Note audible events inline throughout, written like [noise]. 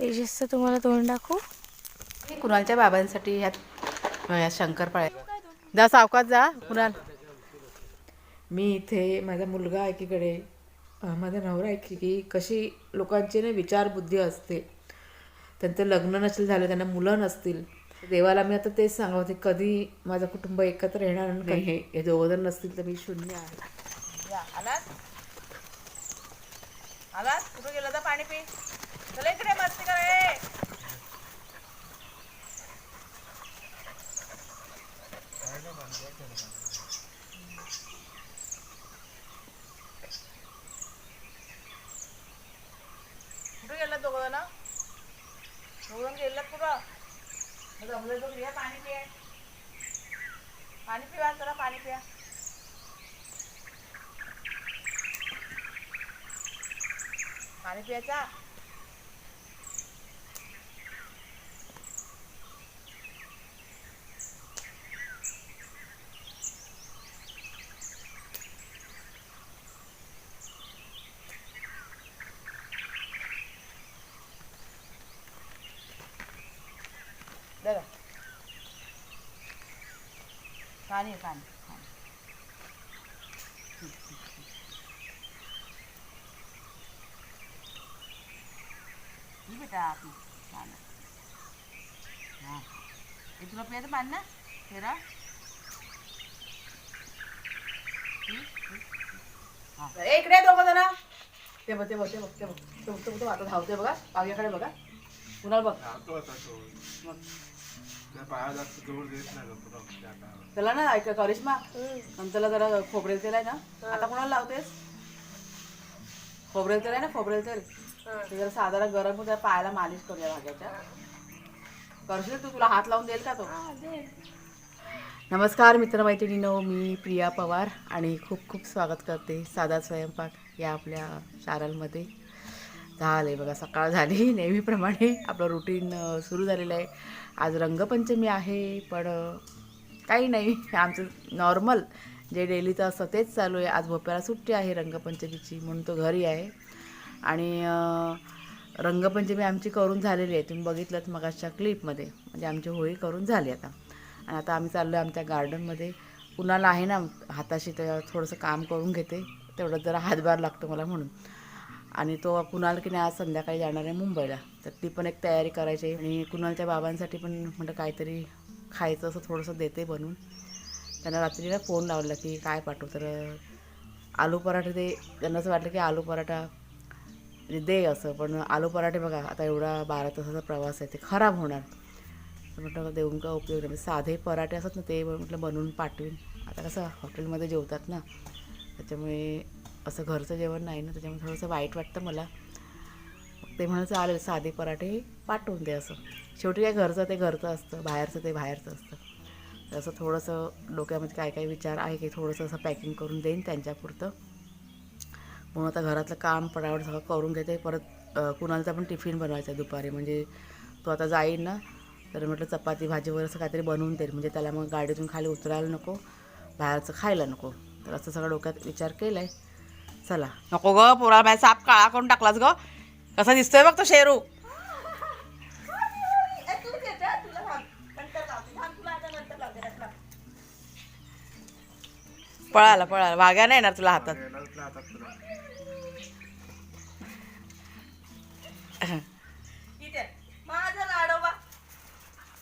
तेजसचं तुम्हाला तोंड दाखवू? कुणालच्या बाबांसाठी ह्यात ह्या शंकरपाळ्या जा सावकाश जा कुणाल. मी इथे माझा मुलगा एकीकडे माझा नवरा एकी की कशी लोकांची ना विचारबुद्धी असते. त्यांचं लग्न नसेल झालं त्यांना मुलं नसतील. देवाला मी आता तेच सांगत होते कधी माझं कुटुंब एकत्र येणार कधी हे हे दोघं नसतील तर मी शून्य आहे. आलात आलात कुठं गेला तर पाणी पी? चला इकडे मस्ती करे कुठे गेला दोघं जण दोघं जण गेलात कुठं? मग जमलं तर घ्या पाणी पिया. पाणी पिवा चला पाणी पिया. पाणी पियाचा? पाणी आहे, पाणी पाणी. ही बेटा पाणी हां. हे तुला प्यायचं पाणी ना तेरा इकडे दोघं जण. ते बघ ते बघ ते बघ ते बघ ते आता धावते बघा. पाव्याकडे बघा. कुणाल बघ? त्याला ना ऐक करिश्मा नंतरला जरा खोबरेल तेल आहे ना. आता कोणाला लावतेस? खोबरेल तेल आहे ना खोबरेल तेल. ते जरा साधारण गरम होऊन त्या पायाला मालिश करूया भाग्याच्या. करशील तू? तुला हात लावून देईल का तो? नमस्कार मित्रमैत्रिणीनो. मी प्रिया पवार आणि खूप खूप स्वागत करते साधा स्वयंपाक या आपल्या चॅनलमध्ये झालं बघा सकाळ झाली. [laughs] नेहमीप्रमाणे आपलं रुटीन सुरू झालेलं आहे. आज रंगपंचमी आहे पण काही नाही. [laughs] आमचं नॉर्मल जे डेलीचं असतं तेच चालू आहे. आज भोप्याला सुट्टी आहे रंगपंचमीची म्हणून तो घरी आहे. आणि रंगपंचमी आमची करून झालेली आहे. तुम्ही बघितलं मगाच्या क्लिपमध्ये म्हणजे आमची होळी करून झाली आता. आणि आता आम्ही चाललो आहे आमच्या गार्डनमध्ये कुणाला आहे ना हाताशी तर थोडंसं काम करून घेते. तेवढं जरा हातभार लागतो मला म्हणून. आणि तो कुणाल की नाही आज संध्याकाळी जाणार आहे मुंबईला. तर ती पण एक तयारी करायची आहे. आणि कुणालच्या बाबांसाठी पण म्हटलं काहीतरी खायचं असं थोडंसं देते बनवून. त्यांना रात्रीला फोन लावला की काय पाठवू. तर आलू पराठे ते त्यांना असं वाटलं की आलू पराठा म्हणजे दे असं. पण आलू पराठे बघा आता एवढा बारा तासाचा प्रवास आहे ते खराब होणार. तर म्हटलं देऊन का उपयोग नाही. म्हणजे साधे पराठे असतात ना ते म्हटलं बनवून पाठवीन. आता कसं हॉटेलमध्ये जेवतात ना त्याच्यामुळे असं घरचं जेवण नाही ना त्याच्यामुळे थोडंसं वाईट वाटतं मला. ते म्हणून चालेल साधे पराठे पाठवून दे असं. शेवटी काय घरचं ते घरचं असतं बाहेरचं ते बाहेरचं असतं. असं थोडंसं डोक्यामध्ये काय काय विचार आहे की थोडंसं असं पॅकिंग करून देईन त्यांच्यापुरतं. म्हणून आता घरातलं काम पडावड सगळं करून घेते. परत अ, पण टिफिन बनवायचा आहे दुपारी. म्हणजे तो आता जाईल ना तर म्हटलं चपाती भाजी वगैरे असं काहीतरी बनवून देईल म्हणजे त्याला मग गाडीतून खाली उतरायला नको बाहेरचं खायला नको. तर असं सगळं डोक्यात विचार केला आहे चला. नको ग पोरा बाय साप काळा करून टाकलास ग. कसा दिसतोय बघ तो शेरू. पळाला पळाला. वाघ्या नाही येणार तुला हातात.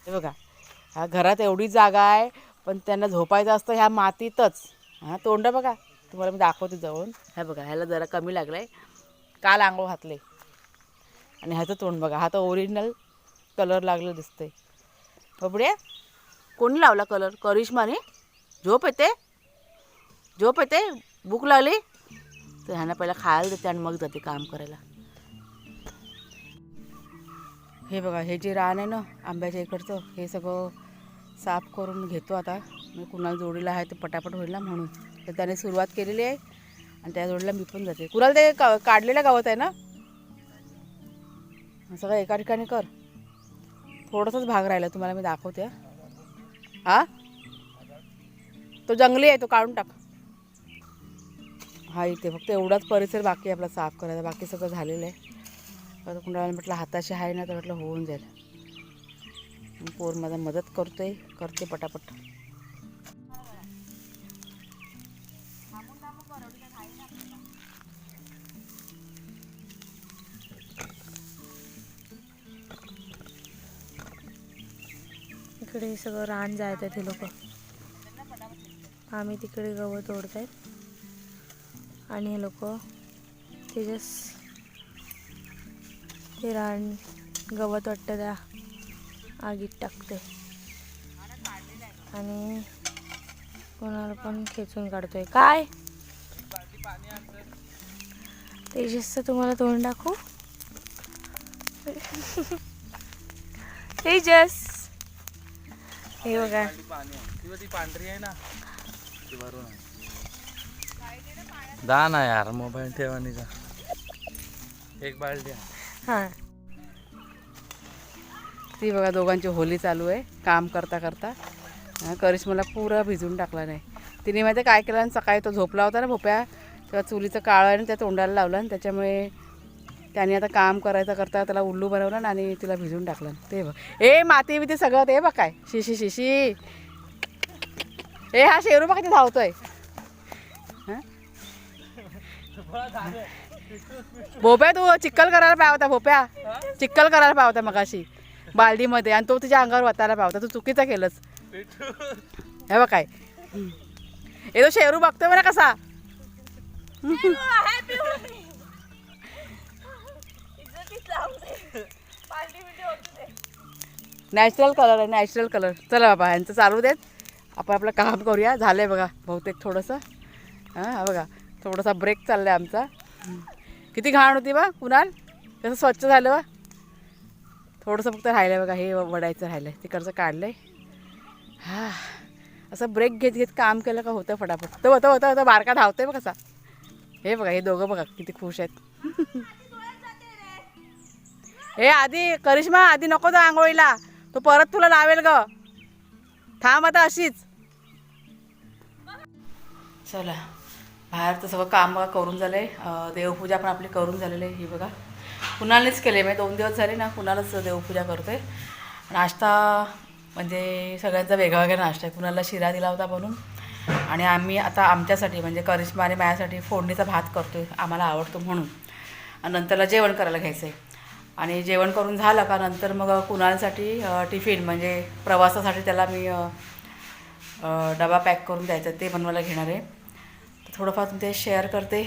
हे बघा हा घरात एवढी जागा आहे पण त्यांना झोपायचं असतं ह्या मातीतच. हा तोंड बघा. तुम्हाला मी दाखवते जवळून हे बघा ह्याला जरा कमी लागलं आहे काल आंघोळ घातले. आणि ह्याचं तोंड बघा हा तर ओरिजिनल कलर लागलं दिसतंय. हो, बबड्या कोणी लावला कलर करिश्माने? झोप येते? झोप येते? भूक लागली? तर ह्यांना पहिला खायला देते आणि मग जाते काम करायला. हे बघा हे जे रान आहे ना आंब्याच्या इकडचं हे सगळं साफ करून घेतो आता. मी कुणाला जोडीला आहे ते पटापट होईल ना म्हणून. तर त्याने सुरुवात केलेली आहे. आणि त्या जोडीला मी पण जाते. कुणाला ते का काढलेलं गावात आहे ना? सगळं एका ठिकाणी कर. थोडासाच भाग राहिला तुम्हाला मी दाखवते हा. तो जंगली आहे तो काढून टाक. हा इथे फक्त एवढाच परिसर बाकी आहे आपला साफ करायचा. बाकी सगळं झालेलं आहे. तर कुणाला म्हटलं हाताशी आहे ना तर म्हटलं होऊन जाईल. मग पोर माझा मदत करतोय. करते पटापट. इकडे सगळं रान जायत आहेत हे लोक. आम्ही तिकडे गवत तोडत आहेत आणि हे लोक तेजस ते रान गवत वाटतं त्या आगीत टाकते आणि कोणाला पण खेचून काढतोय. काय? तेजसचं तुम्हाला तोंड दाखवू? [laughs] तेजस! हे बघा. ती पांढरी आहे ना ती भरून दा ना यार मोबाईल ठेवानी का एक बालटी. हां. ती बघा दोघांची होली चालू आहे काम करता करता. करिश्माला पुरा भिजून टाकला नाही. तिने माहिती आहे काय केलं? आणि सकाळी तो झोपला होता ना भोप्या तेव्हा चुलीचं काळं आहे ना त्या तोंडाला लावलं आणि त्याच्यामुळे त्याने आता काम करायचं करता त्याला उल्लू बनवलं ना आणि तिला भिजून टाकलं. ते बघ. ए माती बिती सगळं ते बघ काय. शिशी शिशी ए हा शेरू बघ किती धावतोय. भोप्या तू चिक्कल करायला पावता भोप्या. चिक्कल करायला पावता मग अशी बालडीमध्ये आणि तो तुझ्या अंगावर वतायला पावता तू चुकीचं केलंस. हे बघ काय. हे तो शेरू बघतोय बरं कसा. [laughs] नॅचरल कलर आहे नॅचरल कलर. चला बाबा यांचं चालू देत. आपण आपलं काम करूया. झालं आहे बघा बहुतेक थोडंसं. हां बघा थोडासा ब्रेक चालला आहे आमचा. किती घाण होती बा कुणाल? कसं स्वच्छ झालं बा? थोडंसं फक्त राहिलं आहे बघा हे वडायचं राहिलं आहे तिकडचं काढलं आहे हा असं ब्रेक घेत घेत काम केलं का होतं फटाफट. तो होतं होतं होतं बारका धावतोय बघ कसा हे बघा हे दोघं बघा किती खुश आहेत. हे आधी करिश्मा आधी नको जा आंघोळीला. तो परत तुला लावेल ग. थांब आता अशीच. चला बाहेरचं सगळं काम बघा करून झालं आहे देवपूजा पण आपली करून झालेली आहे ही बघा. कुणालाच केले म्हणजे मी दोन दिवस झाले ना कुणालाच देवपूजा करते नाश्ता म्हणजे सगळ्यांचा वेगळा वेगळा नाश्ता आहे. कुणाला शिरा दिला होता म्हणून. आणि आम्ही आता आमच्यासाठी म्हणजे करिश्मा आणि माझ्यासाठी फोडणीचा भात करतो आहे आम्हाला आवडतो म्हणून. आणि नंतरला जेवण करायला घ्यायचं आहे आणि जेवण करून झालं का नंतर मग कुणालसाठी टिफिन म्हणजे प्रवासासाठी त्याला मी डबा पॅक करून द्यायचा ते बनवायला घेणार आहे. थोडंफार ते शेअर करते.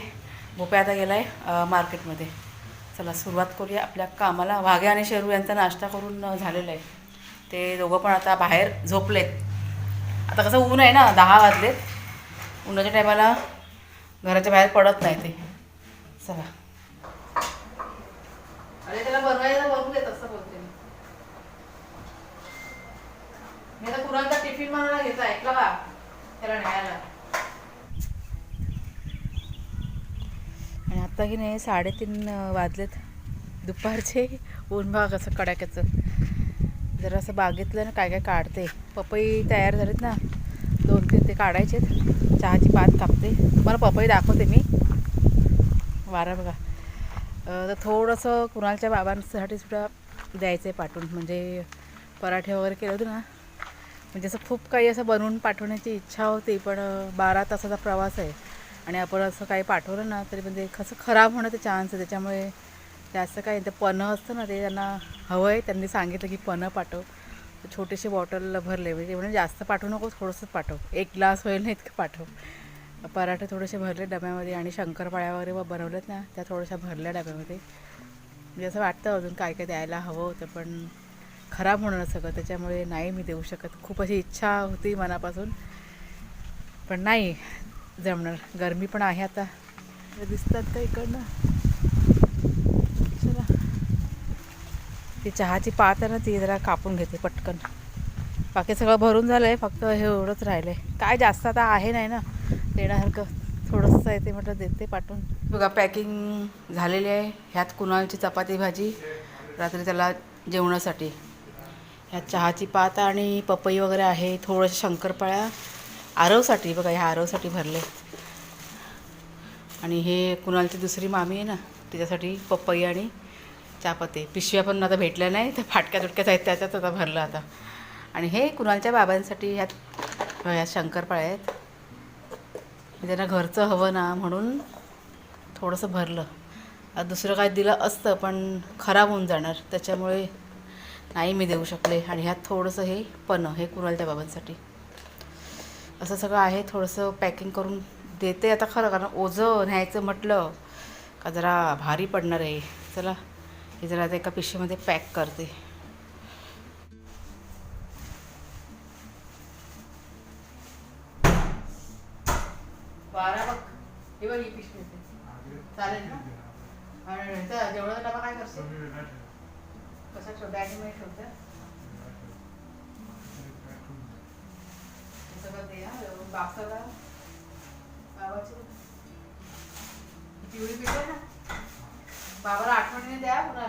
भोपे आता गेला आहे मार्केटमध्ये. चला सुरुवात करूया आपल्या कामाला. वाघे आणि शेरू यांचा नाश्ता करून झालेलं झालेला आहे. ते दोघं पण आता बाहेर झोपलेत. आता कसं ऊन आहे ना दहा वाजलेत. उन्हाच्या टायमाला घराच्या बाहेर पडत नाही ते. चला. त्याला बनवायला बनवून देत असं बोलते मी. मी आता कुणाचा टिफिन घेतला ऐकलं का? त्याला न्यायला. आणि आता की नाही साडेतीन वाजलेत. दुपारचे ऊन भाग असं कडाक्याचं. जरा असं बागेतलं ना काय काय काढते. पपई तयार झालीत ना. दोन तीन ते काढायचेत. चहाची पात कापते. तुम्हाला पपई दाखवते मी. वारा बघा. तर थोडंसं कुणालच्या बाबांसाठी सुद्धा द्यायचं आहे पाठवून. म्हणजे पराठे वगैरे केले होते ना. म्हणजे असं खूप काही असं बनवून पाठवण्याची इच्छा होती पण बारा तासाचा प्रवास आहे. आणि आपण असं काही पाठवलं ना तरी म्हणजे कसं खराब होण्याचे चान्स आहे. त्याच्यामुळे जास्त काय ते पणं असतं ना ते त्यांना हवं आहे. त्यांनी सांगितलं की पन्ह पाठव. तर छोटेसे बॉटल भरले. म्हणजे म्हणजे जास्त पाठवू नको थोडंसंच पाठव. एक ग्लास होईल ना इतकं पाठव. पराठे थोडेसे भरले डब्यामध्ये आणि शंकरपाळ्या वगैरे ब- बनवल्यात ना त्या थोड्याशा भरल्या डब्यामध्ये. म्हणजे असं वाटतं अजून काय काय द्यायला हवं होतं पण खराब होणार सगळं त्याच्यामुळे नाही मी देऊ शकत. खूप अशी इच्छा होती मनापासून पण नाही जमणार. गरमी पण आहे आता. दिसतात का इकडनं? चला. ती चहाची पात आहे ना ती जरा कापून घेते पटकन. बाकी सगळं भरून झालं आहे फक्त हे एवढंच राहिलं आहे काय जास्त आता आहे नाही ना. देण्यासारखं थोडंसं आहे ते म्हटलं देते पाठवून. बघा पॅकिंग झालेली आहे. ह्यात कुणालची चपाती भाजी रात्री त्याला जेवणासाठी. ह्यात चहाची पात आणि पपई वगैरे आहे. थोडंसं शंकरपाळ्या आरवसाठी बघा ह्या आरवसाठी भरले. आणि हे कुणालची दुसरी मामी आहे ना तिच्यासाठी पपई आणि चहापत्ती. पिशव्या पण आता भेटल्या नाही तर फाटक्या तुटक्याच आहेत त्याच्यात आता भरलं आता. आणि हे कुणालच्या बाबांसाठी ह्यात ह्या शंकरपाळ्या आहेत. त्यांना घरचं हवं ना म्हणून थोडंसं भरलं. दुसरं काय दिलं असतं पण खराब होऊन जाणार. त्याच्यामुळे नाही मी देऊ शकले. आणि ह्यात थोडंसं हे पणं हे कुणालच्या बाबांसाठी. असं सगळं आहे. थोडंसं पॅकिंग करून देते आता खरं कारण ओझं न्यायचं म्हटलं का जरा भारी पडणार आहे. चला हे जरा आता एका पिशवीमध्ये पॅक करते. चालेल ना? आणि जेवढा डबा काय करशील? कसा ठेव? बॅगमध्ये ठेवते हे सगळं ते बाक्साला बाबाची पिवळी आहे ना? बाबाला आठवणीने द्या पुन्हा.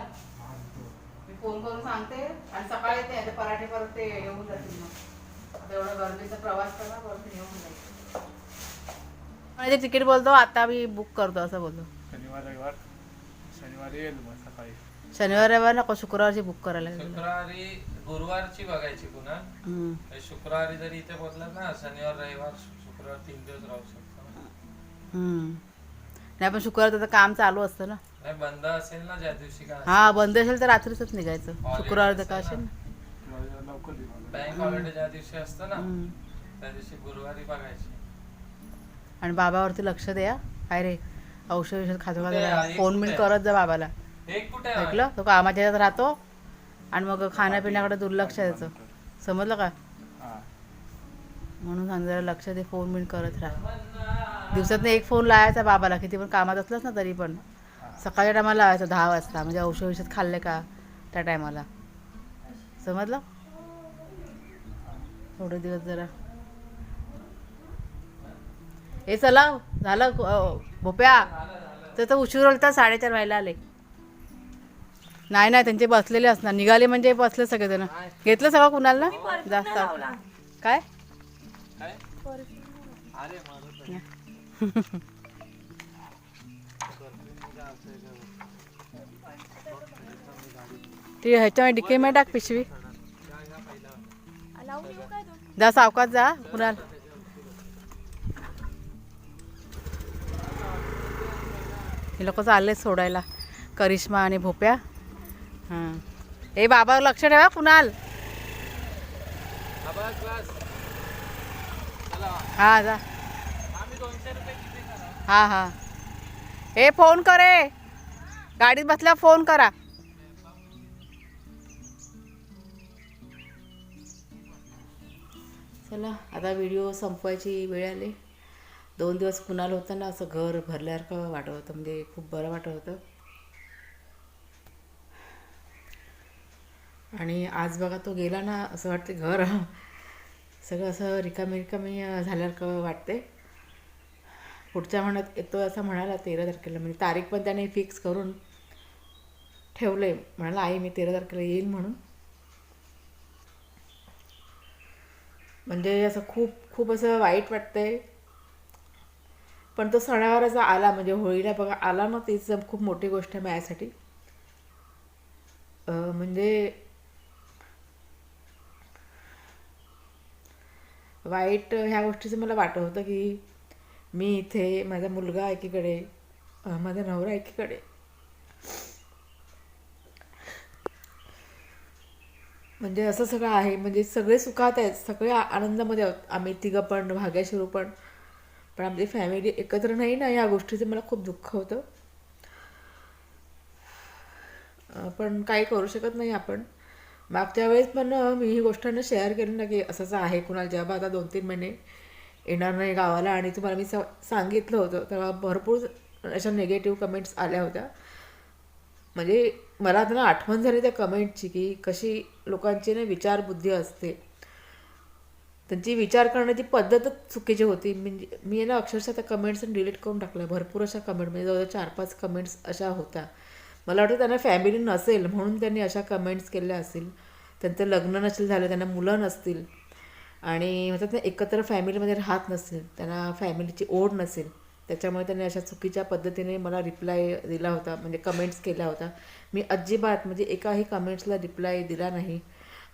मी फोन करून सांगते आणि सकाळी येते आता पराठे परत ते येऊन जातील मग. आता एवढा गर्दीचा प्रवास करा परत येऊन जाईल. आणि ते तिकीट बोलतो आता मी बुक करतो असं बोलतो. शनिवार रविवार शनिवारी येईल मग सकाळी. शनिवार रविवार नको शुक्रवारची बुक करायला लागेल. शुक्रवारी गुरुवारची बघायची पुन्हा. हम्म. शुक्रवारी जरी इथे पोहोचलात ना शनिवार रविवार शुक्रवार तीन दिवस राहू शकतो. हम्म. नाही पण शुक्रवार त्याचं काम चालू असतं ना. नाही बंद असेल ना ज्या दिवशी काय हा बंद असेल तर रात्रीच निघायचं. शुक्रवार तर का असेल ना. लवकर येईल बँक हॉलिडे ज्या दिवशी असतं ना हम्म. त्या दिवशी गुरुवारी बघायची. आणि बाबावरती लक्ष द्या. काय रे. औषध औषध खातो आहे? फोन बिन? करत जा बाबाला? ऐकलं? तो कामाच्या ह्याच्यात राहतो? आणि मग खाण्यापिण्याकडे दुर्लक्ष द्यायचं समजलं का? म्हणून सांग जरा लक्ष दे फोन बिन करत राहा. दिवसातनं एक फोन लावायचा बाबाला. किती पण कामात असलास ना तरी पण. सकाळच्या टायमाला लावायचा दहा वाजता. म्हणजे औषध औषध खाल्ले का त्या टायमाला समजलं? थोडे दिवस जरा हे चला झालं भोप्या. तर तर उशीर होता साडेचार व्हायला आले. नाही नाही त्यांचे बसलेले असणार. निघाले म्हणजे बसले सगळेजण. घेतलं सगळं कुणाला? ना जास्त. काय? काय? अरे माझं ती ह्याच्यामध्ये डिके मध्ये टाक पिशवी. जा सावकाश जा कुणाल. हे लोक चालले सोडायला. करिश्मा आणि भोप्या. हां. ए बाबा लक्ष ठेवा कुणाल? हा जा. हा हा. ए फोन करे. गाडीत बसल्या फोन करा. चला आता व्हिडिओ संपवायची वेळ आली. दोन दिवस कुणाला होतं ना असं घर भरल्यासारखं वाटत होतं? म्हणजे खूप बरं वाटत होतं. आणि आज बघा तो गेला ना असं वाटते घर. सगळं असं रिकामी रिकामी झाल्यासारखं वाटते पुढच्या महिन्यात येतो असं म्हणाला तेरा तारखेला. म्हणजे तारीख पण त्याने फिक्स करून ठेवले म्हणाला आई मी तेरा तारखेला येईल म्हणून. म्हणजे असं खूप खूप असं वाईट वाटतंय. पण तो सणावाराचा आला म्हणजे होळीला बघा आला ना तीच खूप मोठी गोष्ट आहे माझ्यासाठी. म्हणजे वाईट ह्या गोष्टीचं मला वाटत होतं की मी इथे माझा मुलगा एकीकडे माझा नवरा एकीकडे. म्हणजे असं सगळं आहे म्हणजे सगळे सुखात आहेत सगळे आनंदामध्ये आहोत. आम्ही तिघं पण भाग्याशिरू पण. पण आमची फॅमिली एकत्र नाही ना या गोष्टीचं मला खूप दुःख होतं. पण काही करू शकत नाही आपण. मागच्या वेळेस पण मी ही गोष्ट ना शेअर केली ना की असं असं आहे कुणाला जेव्हा आता दोन तीन महिने येणार नाही गावाला आणि तुम्हाला मी स सांगितलं होतं तेव्हा भरपूर अशा निगेटिव्ह कमेंट्स आल्या होत्या. म्हणजे मला आता ना आठवण झाली त्या कमेंटची की कशी लोकांची ना विचारबुद्धी असते. त्यांची विचार करण्याची पद्धतच चुकीची होती. म्हणजे मी ना अक्षरशः त्या कमेंट्स डिलीट करून टाकल्या. भरपूर अशा कमेंट म्हणजे जवळजवळ चार पाच कमेंट्स अशा होत्या. मला वाटतं त्यांना फॅमिली नसेल म्हणून त्यांनी अशा कमेंट्स केल्या असतील. त्यांचं लग्न नसेल झालं त्यांना मुलं नसतील. आणि म्हणतात ना एकत्र फॅमिलीमध्ये राहत नसेल त्यांना फॅमिलीची ओढ नसेल. त्याच्यामुळे त्यांनी अशा चुकीच्या पद्धतीने मला रिप्लाय दिला होता. म्हणजे कमेंट्स केल्या होता मी अजिबात म्हणजे एकाही कमेंट्सला रिप्लाय दिला नाही.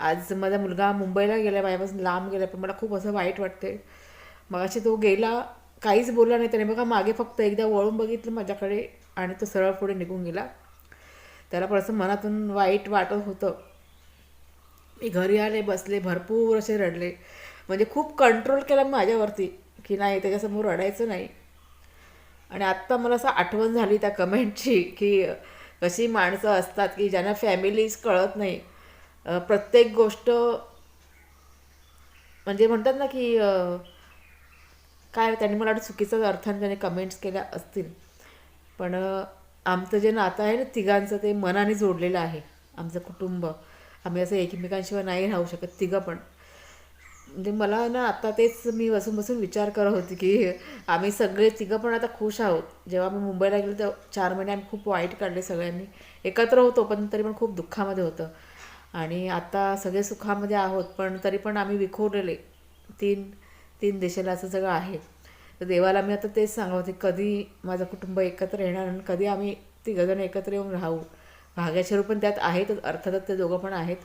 आज माझा मुलगा मुंबईला गेला माझ्यापासून लांब गेला पण मला खूप असं वाईट वाटते मगाशी तो गेला काहीच बोलला नाही त्याने. बघा मागे फक्त एकदा वळून बघितलं माझ्याकडे आणि तो सरळ पुढे निघून गेला. त्याला पण असं मनातून वाईट वाटत होतं. मी घरी आले बसले भरपूर असे रडले. म्हणजे खूप कंट्रोल केला माझ्यावरती की नाही त्याच्यासमोर रडायचं नाही. आणि आत्ता मला असं आठवण झाली त्या कमेंटची की कशी माणसं असतात की ज्यांना फॅमिलीज कळत नाही. प्रत्येक गोष्ट म्हणजे म्हणतात ना की काय त्यांनी मला वाटतं चुकीचाच अर्थाने त्याने कमेंट्स केल्या असतील. पण आमचं जे नातं आहे ना तिघांचं ते मनाने जोडलेलं आहे. आमचं कुटुंब. आम्ही असं एकमेकांशिवाय नाही राहू शकत तिघं पण. म्हणजे मला ना आता तेच मी बसून बसून विचार करत होती की आम्ही सगळे तिघं पण आता खुश आहोत. जेव्हा मी मुंबईला गेलो तेव्हा चार महिने आम्ही खूप वाईट काढले सगळ्यांनी. एकत्र होतो पण तरी पण खूप दुःखामध्ये होतं. आणि आता सगळे सुखामध्ये आहोत पण तरी पण आम्ही विखुरलेले. तीन तीन दिशेला असं सगळं आहे. तर देवाला मी आता तेच सांगत होते कधी माझं कुटुंब एकत्र येणार आणि कधी आम्ही तिघंजण एकत्र येऊन राहू. भाग्याचे रूप पण त्यात आहेतच अर्थातच ते दोघं पण आहेत.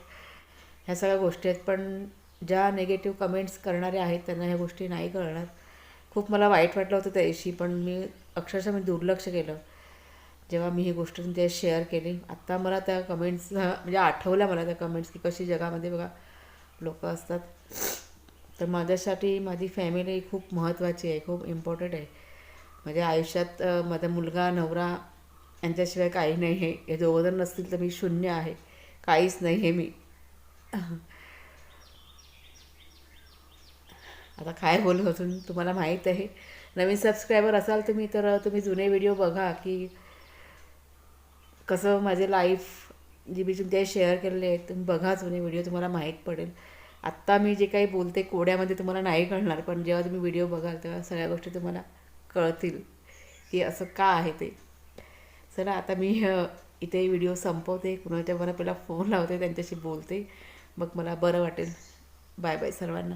ह्या सगळ्या गोष्टी आहेत पण ज्या नेगेटिव्ह कमेंट्स करणारे आहेत त्यांना ह्या गोष्टी नाही कळणार. खूप मला वाईट वाटलं होतं त्या दिवशी पण मी अक्षरशः मी दुर्लक्ष केलं. जेव्हा मी ही गोष्ट तुमच्या शेअर केली आत्ता मला त्या कमेंट्स म्हणजे आठवल्या मला त्या कमेंट्स की कशी जगामध्ये बघा लोक असतात. तर माझ्यासाठी माझी फॅमिली खूप महत्त्वाची आहे खूप इम्पॉर्टंट आहे. माझ्या आयुष्यात माझा मुलगा नवरा यांच्याशिवाय काही नाही आहे. हे दोघं नसतील तर मी शून्य आहे. काहीच नाही आहे मी. आता काय बोलत अजून? तुम्हाला माहीत आहे. नवीन सबस्क्रायबर असाल तुम्ही तर तुम्ही जुने व्हिडिओ बघा की कसं माझे लाईफ जी मी तुमच्या शेअर केलेले आहेत तुम्ही बघा जुने व्हिडिओ तुम्हाला माहीत पडेल. आत्ता मी जे काही बोलते कोड्यामध्ये तुम्हाला नाही कळणार पण जेव्हा तुम्ही व्हिडिओ बघाल तेव्हा सगळ्या गोष्टी तुम्हाला कळतील की असं का आहे ते. चला आता मी इथे व्हिडिओ संपवते. कुणाच्या मला पहिला फोन लावते त्यांच्याशी बोलते. मग मला बरं वाटेल. बाय बाय सर्वांना.